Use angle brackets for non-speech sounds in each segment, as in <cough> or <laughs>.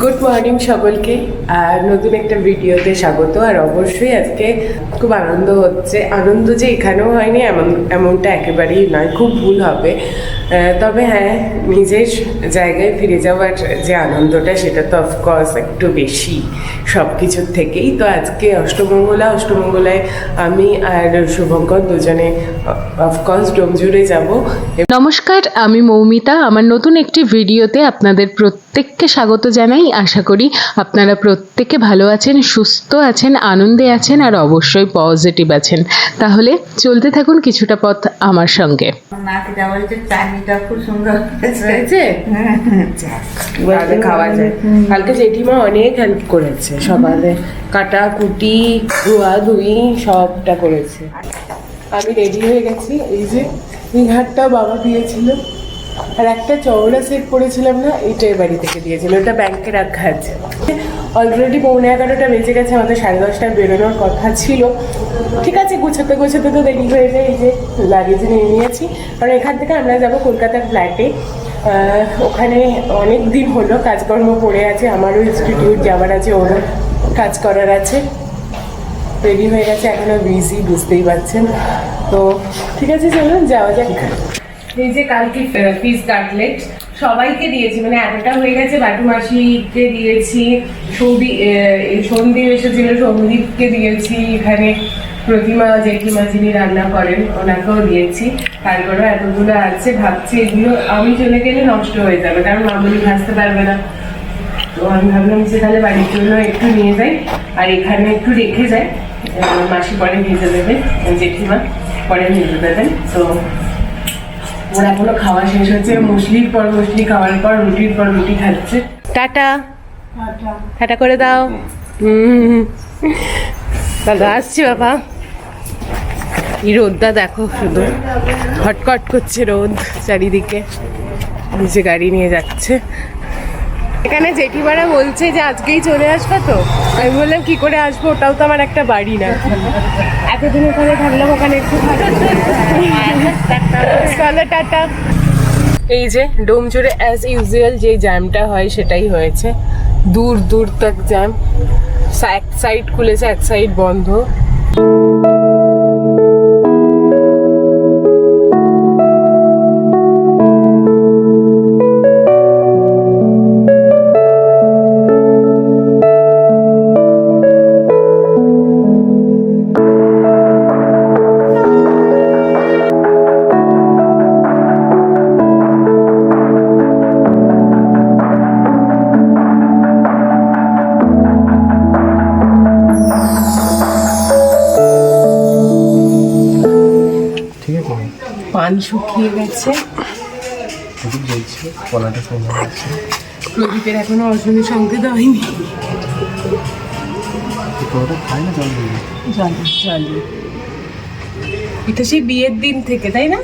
Good morning সকলকে, আর নতুন একটা ভিডিওতে স্বাগত। আর অবশ্যই আজকে খুব আনন্দ হচ্ছে। আনন্দ যে এখানেও হয়নি, এমন, এমনটা একেবারেই নয়, খুব ভুল হবে। তবে হ্যাঁ নিজের জায়গায় ফিরে যাওয়ার যে আনন্দটা, সেটা তো অফকোর্স একটু বেশি সব কিছুর থেকেই। তো আজকে অষ্টমঙ্গলা, অষ্টমঙ্গলায় আমি আর শুভঙ্কর দুজনে অফকোর্স ডোমজুড়ে যাব। নমস্কার, আমি মৌমিতা। আমার নতুন একটি ভিডিওতে আপনাদের প্রত্যেককে স্বাগত জানাই। আশা করি আপনারা প্রত্যেকে ভালো আছেন সুস্থ আছেন আনন্দে আছেন আর অবশ্যই পজিটিভ আছেন। তাহলে চলতে থাকুন কিছুটা পথ আমার সঙ্গে। মাকে যা বলছে চাটনিটা খুব সুন্দর হয়েছে। হয়েছে? কালকে খাওয়া যায়। কালকে জেঠিমা অনেক হেল্প করেছে সকালে কাটা কুটি ধোয়া ধুই সবটা করেছে। আমি রেডি হয়ে গেছি। এই যে নিঘাটটা বাবা দিয়েছিল। আর একটা চওড়া সেট করেছিলাম না এইটা এ বাড়ি থেকে দিয়েছিল ওটা ব্যাংকে রাখা আছে অলরেডি পৌনে এগারোটা বেজে গেছে, আমাদের সাড়ে দশটায় বেরোনোর কথা ছিল। ঠিক আছে, গুছাতে গোছাতে তো দেরি হয়ে যায়, এই যে লাগেজ নিয়ে নিয়েছি। কারণ এখান থেকে আমরা যাব কলকাতার ফ্ল্যাটে ওখানে অনেক দিন হলো কাজকর্ম পড়ে আছে, আমারও ইনস্টিটিউট যাওয়ার আছে, ওরও কাজ করার আছে। রেডি হয়ে গেছে এখনও বিজি বুঝতেই পারছেন। তো ঠিক আছে, চলুন, যাওয়া যাক। এই যে কালকে ফিস কাটলেট সবাইকে দিয়েছি মানে এতটা হয়ে গেছে, বাটু মাসিকে দিয়েছি, সৌদি সন্দীপ এসেছিল সন্দীপকে দিয়েছি, এখানে প্রতিমা জেঠিমা যিনি রান্না করেন, ওনাকেও দিয়েছি, তারপরেও এতগুলো আছে, ভাবছি এগুলো আমি চলে গেলে নষ্ট হয়ে যাবে, কারণ মামুনি ভাজতে পারবে না। তো আমি ভাবলাম যে তাহলে বাড়ির জন্য একটু নিয়ে যাই, আর এখানে একটু রেখে যাই মাসি পরে ভেজে দেবে, জেঠিমা পরে ভেজে দেবেন, তো ওরা এখনও খাওয়া শেষ হচ্ছে মুসলির পর মুসলি খাওয়ার পর রুটির পর রুটি খাচ্ছে। টাটা। টাটা। করে দাও। দাদা আসছি বাবা। এই রোদটা দেখো শুধু। হটকট করছে রোদ চারিদিকে। নিজে গাড়ি নিয়ে যাচ্ছে। এখানে জেঠিমারা বলছে যে আজকেই চলে আসবে তো। আমি বললাম, কি করে আসব? ওটাও তো আমার একটা বাড়ি না। এতদিন ওখানে থাকলাম, ওখানে একটু চলো, টাটা। এই যে, ডোম জুড়ে অ্যাজ ইউজুয়াল যে জ্যামটা হয়, সেটাই হয়েছে। দূর দূর তক জ্যাম এক সাইড খুলেছে, এক সাইড বন্ধ। পান শুকিয়ে গেছে। প্রদীপের এখনও অর্জনী সংকেত হয়নি জল এটা সেই বিয়ের দিন থেকে তাই না?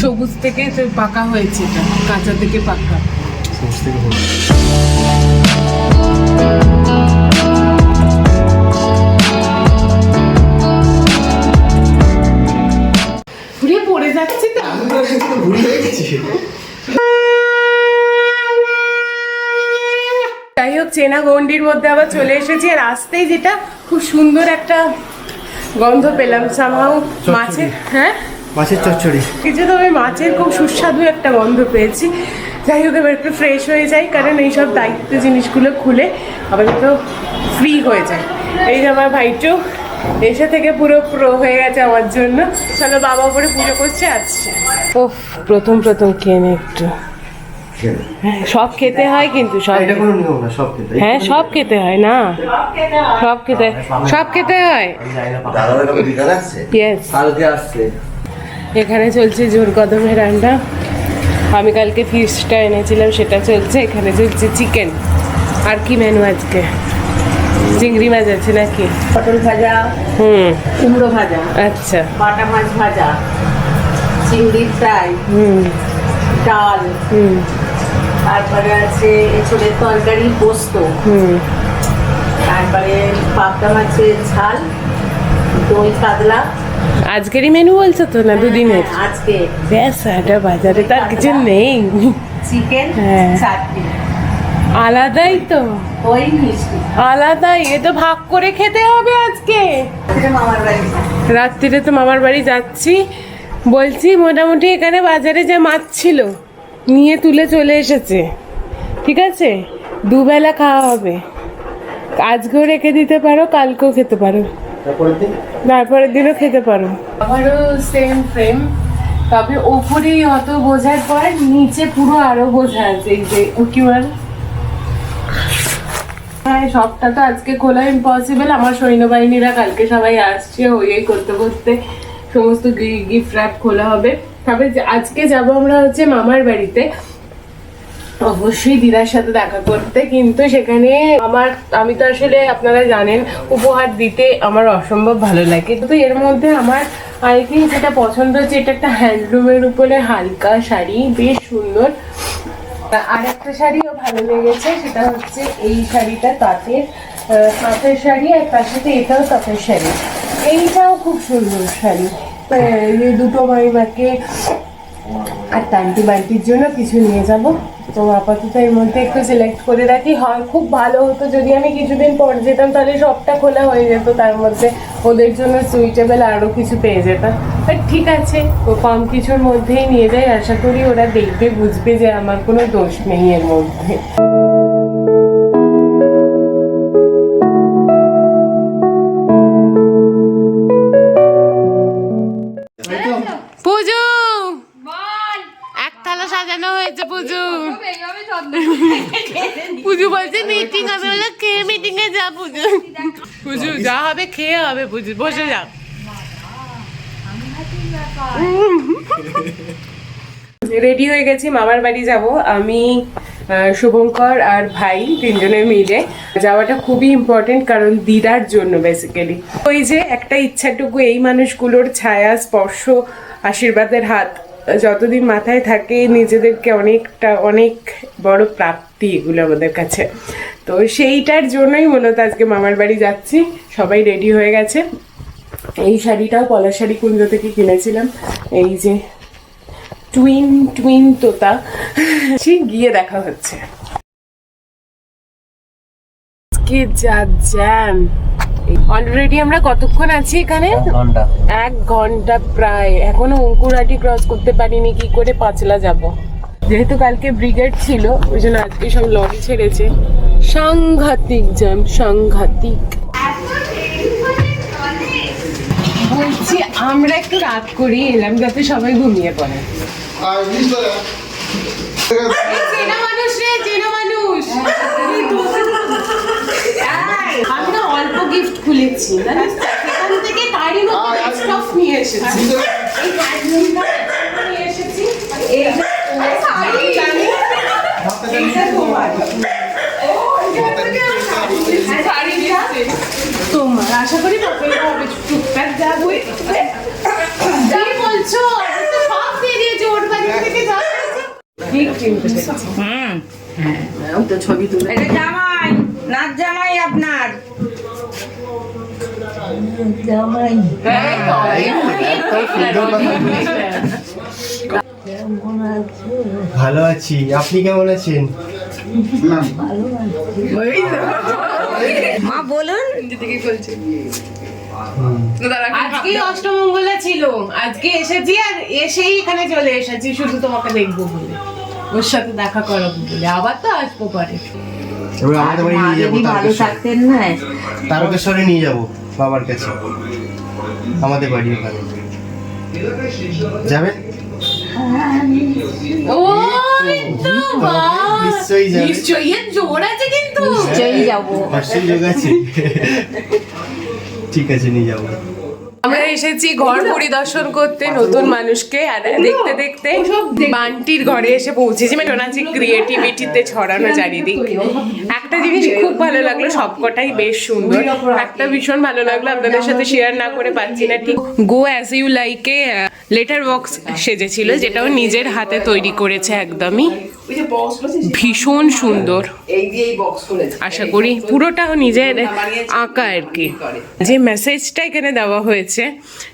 সবুজ থেকে পাকা হয়েছে এটা কাঁচা থেকে পাকা। সবুজ থেকে যাচ্ছে তো। যাই হোক চেনা গন্ডির মধ্যে আবার চলে এসেছি আর আসতেই যেটা খুব সুন্দর একটা গন্ধ পেলাম সামহাও মাছের হ্যাঁ? মাছের চচ্চড়ি। কিছু তবে মাছের খুব সুস্বাদু একটা গন্ধ পেয়েছি। যাই হোক এবার একটু ফ্রেশ হয়ে যাই কারণ এইসব দায়িত্ব জিনিসগুলো খুলে আবার তো ফ্রি হয়ে যায়। এই যে আমার ভাইটু এসে থেকে পুরো প্রো হয়ে গেছে আমার জন্য। চলো বাবা উপরে পুজো করছে আসছে। ও প্রথম প্রথম খেয়ে নে একটু। হ্যাঁ সব খেতে হয় কিন্তু সব এটা কোনো নিয়ম না সব খেতে হ্যাঁ। সব খেতে হয় না। সব খেতে সব খেতে হয়। এখানে চলছে জোর কদমের রান্না। আমি কালকে ফিশটা এনেছিলাম সেটা চলছে। এখানে চলছে চিকেন আর কি মেনু আজকে? চিংড়ি মাছ আছে নাকি? পটল ভাজা হুম। কুমড়ো ভাজা আচ্ছা। বাটা মাছ ভাজা চিংড়ি ফ্রাই হুম। ডাল হুম। তারপরে আছে এঁচড়ের তরকারি পোস্ত। হুম। তারপরে পাবদা মাছের ঝাল দই কাতলা। আজকেরই মেনু বলছো তো না দুদিনের? হ্যাঁ, আজকে। ব্যাস এটা বাজারে তো আর কিছু নেই। চিকেন হ্যাঁ। চাটনি। আলাদাই তো। ওই মিষ্টি। আলাদাই এ তো ভাগ করে খেতে হবে আজকে। এটা মামার বাড়ি রাত্রিরে তো মামার বাড়ি যাচ্ছি। বলছি মোটামুটি এখানে বাজারে যে মাছ ছিল নিয়ে তুলে চলে এসেছে। ঠিক আছে? দুবেলা খাওয়া হবে। আজকেও রেখে দিতে পারো কালকেও খেতে পারো। তারপরের দিনও খেতে পারো। আবারও সেম ফ্রেম তবে ওপরেই অত বোঝার পর নিচে পুরো আরও বোঝা আছে এই যে কি বল হ্যাঁ সবটা তো আজকে খোলা ইম্পসিবল আমার সৈন্যবাহিনীরা কালকে সবাই আসছে ওই এই করতে করতে সমস্ত গিফট র্যাপ খোলা হবে। তবে আজকে যাব আমরা হচ্ছে মামার বাড়িতে। অবশ্যই দিদার সাথে দেখা করতে, কিন্তু সেখানে আমার, আমি তো আসলে, আপনারা জানেন, উপহার দিতে আমার অসম্ভব ভালো লাগে। কিন্তু এর মধ্যে আমার আই থিঙ্ক যেটা পছন্দ হচ্ছে, এটা একটা হ্যান্ডলুমের উপরে হালকা শাড়ি, বেশ সুন্দর। আর একটা শাড়িও ভালো লেগেছে, সেটা হচ্ছে এই শাড়িটা তাঁতের তাঁতের শাড়ি আর তার সাথে এটাও তাঁতের শাড়ি। এইটাও খুব সুন্দর শাড়ি। দুটো মাইমাকে আর টান্টি বান্টির জন্য কিছু নিয়ে যাব। তো আপাতত এর মধ্যে একটু সিলেক্ট করে রাখি। হয় খুব ভালো হতো যদি আমি কিছুদিন পর যেতাম, তাহলে সবটা খোলা হয়ে যেত। তার মধ্যে ওদের জন্য সুইটেবল আরও কিছু পেয়ে যেতাম। বাট ঠিক আছে কম কিছুর মধ্যেই নিয়ে যাই আশা করি ওরা দেখবে, বুঝবে যে আমার কোনো দোষ নেই এর মধ্যে। <laughs> বলছে মিটিং হবে বলে মিটিং এ যা যা হবে, খেয়ে হবে পুজো, বসে যা। রেডি হয়ে গেছি, মামার বাড়ি যাব। আমি শুভঙ্কর আর ভাই তিনজনে মিলে। যাওয়াটা খুবই ইম্পর্টেন্ট কারণ দিদার জন্য বেসিক্যালি ওই যে একটা ইচ্ছাটুকু এই মানুষগুলোর ছায়া, স্পর্শ, আশীর্বাদের হাত যতদিন মাথায় থাকে নিজেদেরকে অনেকটা অনেক বড় প্রাপ্তি এগুলো আমাদের কাছে। তো সেইটার জন্যই মূলত আজকে মামার বাড়ি যাচ্ছি। সবাই রেডি হয়ে গেছে। এই শাড়িটাও পলাশ শাড়ি কুঞ্জ থেকে কিনেছিলাম। এই যে টুইন টুইন তোতা। ছি, গিয়ে দেখা হচ্ছে। কি যা জ্যাম অলরেডি আমরা কতক্ষণ আছি এখানে? এক ঘণ্টা। প্রায়। এখনও অঙ্কুরহাটি ক্রস করতে পারিনি কি করে পাঁচলা যাব? যেহেতু কালকে ব্রিগেড ছিল ওই জন্য আজকে সব লরি ছেড়েছে। সাংঘাতিক জ্যাম সাংঘাতিক। বলছি আমরা একটু রাত করি এলাম যাতে সবাই ঘুমিয়ে পড়ে। চেনা মানুষ রে চেনা মানুষ। আমি না অল্প গিফট খুলেছি জানিস সেখান থেকে তারই মধ্যে স্টফ নিয়ে এসেছি। এই হ্যান্ডলুমটা নিয়ে এসেছি এই শাড়ি। জানি এইটা তোমার। তোমার আশা করি পছন্দ হবে টুকটাক যা বলছো? সব দিয়ে ওর বাড়ি থেকে যা পেয়েছি। ঠিক চিনতে পেরেছি তো ছবি তুলে। এটা জামাই। নাচ জামাই আপনার। জামাই ভালো আছি আপনি কেমন আছেন? মা বলুন। আজকে অষ্টমঙ্গলা ছিল। আজকে এসেছি আর এসেই এখানে চলে এসেছি। শুধু তোমাকে দেখব বলে। ওর সাথে দেখা করাবো বলে। আবার তো আসব পরে। এবার আমাদের বাড়ি নিয়ে যাব তারকেশ্বর। তারকেশ্বরে নিয়ে যাব বাবার কাছে আমাদের বাড়ি ওখানে। যাবেন ও নিশ্চয়ই যাবে। নিশ্চয়ই জোর আছে কিন্তু। নিশ্চয়ই যাব। নিশ্চয়ই যোগ আছে ঠিক আছে নিয়ে যাব। আমরা এসেছি ঘর পরিদর্শন করতে নতুন মানুষকে আর দেখতে দেখতে বান্টির ঘরে এসে পৌঁছেছি। মানে ওনার যে ক্রিয়েটিভিটিতে ছড়ানো চারিদিক। একটা জিনিস খুব ভালো লাগল সবকটাই বেশ সুন্দর। একটা ভীষণ ভালো লাগল আপনাদের সাথে শেয়ার না করে পাচ্ছি না। ঠিক গো অ্যাজ ইউ লাইকে লেটার বক্স সেজেছিল, যেটাও নিজের হাতে তৈরি করেছে একদমই ভীষণ সুন্দর। আশা করি পুরোটাও নিজের আঁকা আর কি। যে মেসেজটা এখানে দেওয়া হয়েছে,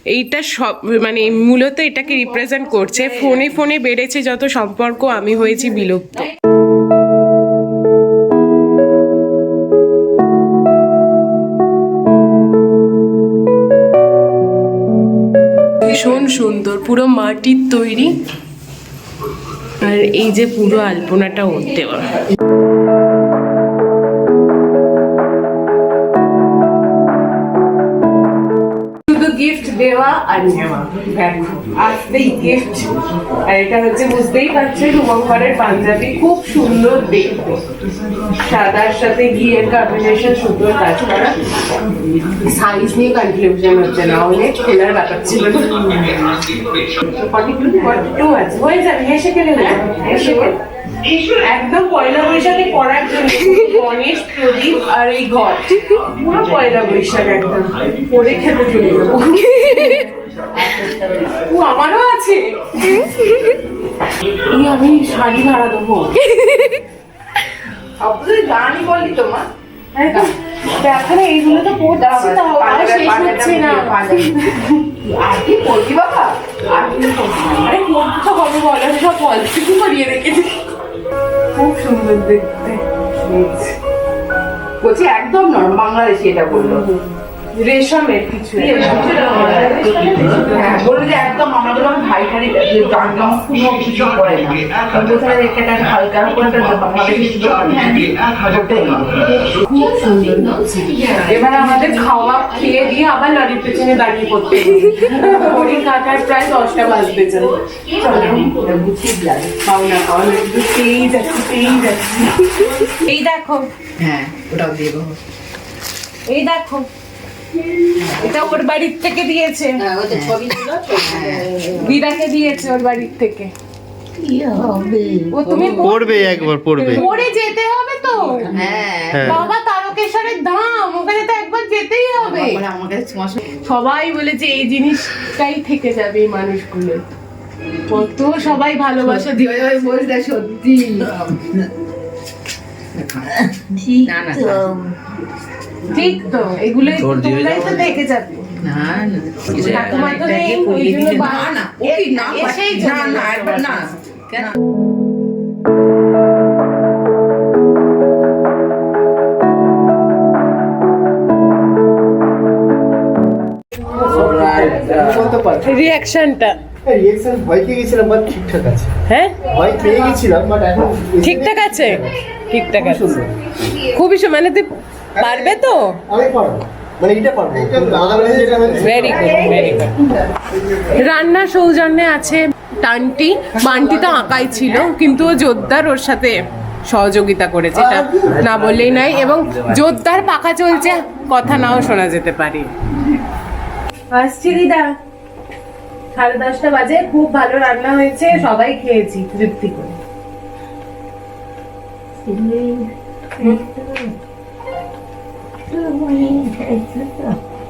এইটা সব মানে মূলত এটাকে রিপ্রেজেন্ট করছে। ফোনে ফোনে বেড়েছে যত সম্পর্ক, আমি হয়েছি বিলুপ্ত। ভীষণ সুন্দর। পুরো মাটির তৈরি। আর এই যে পুরো আলপনাটা ওর দেওয়া। গিফট দেওয়া আর নেওয়া দেখো আসতেই গিফট আর এটা হচ্ছে বুঝতেই পারছেন রুমঙ্করের পাঞ্জাবি খুব সুন্দর দেখতে। সাদার সাথে ঘিয়ের কম্বিনেশন সুন্দর কাজ করা। সাইজ নিয়ে কনফিউশন হচ্ছে না অনেক খোলার ব্যাপার ছিল আছে। হয়ে যাবে, হেসে গেলে গেলে একদম পয়লা বৈশাখে পড়ার জন্য গণেশ, প্রদীপ আর এই ঘর। পুরো পয়লা বৈশাখ একদম। পরে খেতে চলে যাব। ও আমারও আছে। এই আমি শাড়ি ভাড়া দেবো। আপনাদের গানই বলি তো মা। একদম দেখো না এইগুলো তো পড়ছি তাও আর শেষ হচ্ছে না। আর কি বলবি বাবা? আর কি আরে পড়তে তো হবে বলো আমি সব পলিথিন করিয়ে রেখেছি খুব সুন্দর দেখতে। বলছি একদম নরম বাংলাদেশি এটা বলল। রেশমের কিছু হ্যাঁ বলল যে একদম আমাদের আমার ভাই একদম কোনো কিছু করে না। একটা হালকা করে একটা খুব সুন্দর। এবার আমাদের খাওয়া খেয়ে দিয়ে আবার লরির পেছনে দাঁড়িয়ে পড়তে ঘড়ি কাটার প্রায় দশটা বাজতে চলো কিন্তু পেয়েই যাচ্ছি পেয়েই যাচ্ছি। এই দেখো। হ্যাঁ ওটাও দিয়ে এই দেখো। এটা ওর বাড়ির থেকে দিয়েছে। হ্যাঁ ওই যে ছবি তুলো দিদাকে দিয়েছে ওর বাড়ির থেকে। ও তুমি পড়বে একবার পড়বে। পরে যেতে হবে তো। হ্যাঁ। হ্যাঁ বাবা তারকেশ্বরের ধাম ওখানে তো একবার যেতেই হবে। মানে সবাই বলেছে এই জিনিসটাই থেকে যাবে এই মানুষগুলো। কত সবাই ভালোবাসা দিয়ে বলতে সত্যি। না না। ঠিক তো এগুলো তোমরাই তো থেকে যাবে। না রিয়াকশনটা রিয়েকশন ভয় পেয়ে গেছিলাম বাট ঠিকঠাক আছে। হ্যাঁ? ভয় পেয়ে গেছিলাম বাট এখন ঠিকঠাক আছে? ঠিকঠাক আছে। খুবই সু- মানে তুই পারবে তো? আমি পারব। মানে এটা পারব। দাদা বলে যেটা হচ্ছে ভেরি গুড ভেরি গুড রান্নার সৌজন্যে আছে টান্টি বান্টি তো আঁকাই ছিল কিন্তু ও জোরদার ওর সাথে সহযোগিতা করেছে এটা না বললেই নাই। এবং জোরদার পাকা চলছে কথা নাও শোনা যেতে পারে। আসছি দিদা। সাড়ে দশটা বাজে খুব ভালো রান্না হয়েছে সবাই খেয়েছি তৃপ্তি করে।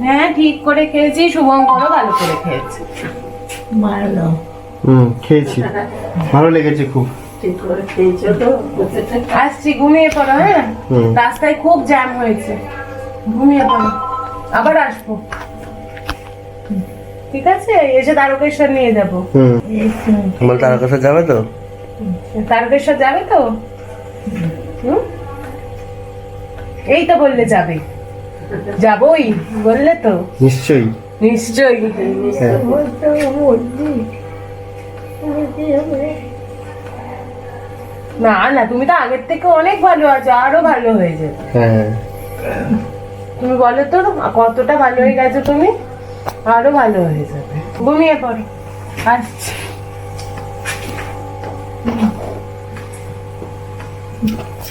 হ্যাঁ ঠিক করে খেয়েছি শুভঙ্করও ভালো করে খেয়েছে। হুম খেয়েছি। ভালো লেগেছে খুব। আসছি ঘুমিয়ে পড়ো হ্যাঁ? রাস্তায় খুব জ্যাম হয়েছে। ঘুমিয়ে পড়ো। আবার আসব। ঠিক আছে? এসে তারকেশ্বর নিয়ে যাব। হুম। বল তার যাবে তো? তারকেশ্বর যাবে তো? হুম? এই তো বললে যাবে। যাবই বললে তো। নিশ্চয়ই। নিশ্চয়ই। হ্যাঁ। না না তুমি তো আগের থেকে অনেক ভালো আছো আরও ভালো হয়ে যাবে। হ্যাঁ। তুমি বলো তো কতটা ভালো হয়ে গেছো তুমি? আরও ভালো হয়ে যাবে। ঘুমিয়ে পড়ো। আসছি।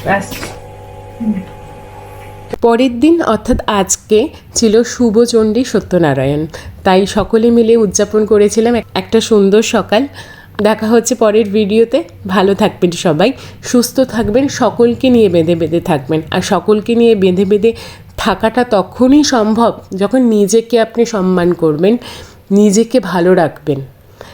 আসছি। পরের দিন অর্থাৎ আজকে ছিল শুভচণ্ডী সত্যনারায়ণ। তাই সকলে মিলে উদযাপন করেছিলাম একটা সুন্দর সকাল। দেখা হচ্ছে পরের ভিডিওতে। ভালো থাকবেন সবাই, সুস্থ থাকবেন, সকলকে নিয়ে বেঁধে বেঁধে থাকবেন। আর সকলকে নিয়ে বেঁধে বেঁধে থাকাটা তখনই সম্ভব যখন নিজেকে আপনি সম্মান করবেন, নিজেকে ভালো রাখবেন।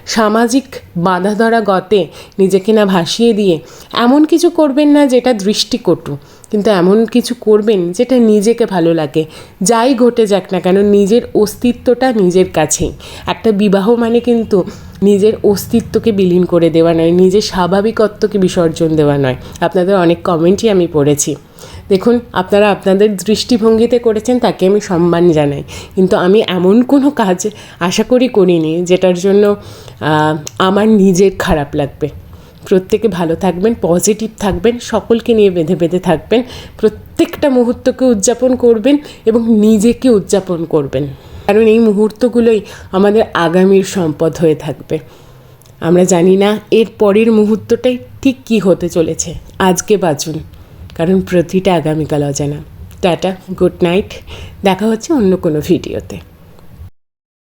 সামাজিক বাধা ধরা গতে নিজেকে না ভাসিয়ে দিয়ে এমন কিছু করবেন না যেটা দৃষ্টিকটু। কিন্তু এমন কিছু করবেন যেটা নিজেকে ভালো লাগে। যাই ঘটে যাক না কেন, নিজের অস্তিত্বটা নিজের কাছেই। একটা বিবাহ মানে কিন্তু নিজের অস্তিত্বকে বিলীন করে দেওয়া নয়, নিজের স্বাভাবিকত্বকে বিসর্জন দেওয়া নয়। আপনাদের অনেক কমেন্টই আমি পড়েছি। দেখুন, আপনারা আপনাদের দৃষ্টিভঙ্গিতে করেছেন, তাকে আমি সম্মান জানাই। কিন্তু আমি এমন কোনো কাজ আশা করি করিনি, যেটার জন্য আমার নিজের খারাপ লাগবে। প্রত্যেকে ভালো থাকবেন পজিটিভ থাকবেন, সকলকে নিয়ে বেঁধে বেঁধে থাকবেন, প্রত্যেকটা মুহূর্তকে উদযাপন করবেন এবং নিজেকে উদযাপন করবেন। কারণ এই মুহূর্তগুলোই আমাদের আগামীর সম্পদ হয়ে থাকবে। আমরা জানি না এর পরের মুহূর্তটাই ঠিক কী হতে চলেছে। আজকে বাঁচুন কারণ প্রতিটা আগামীকাল অজানা। Tata, good night. দেখা হচ্ছে অন্য কোনো ভিডিওতে।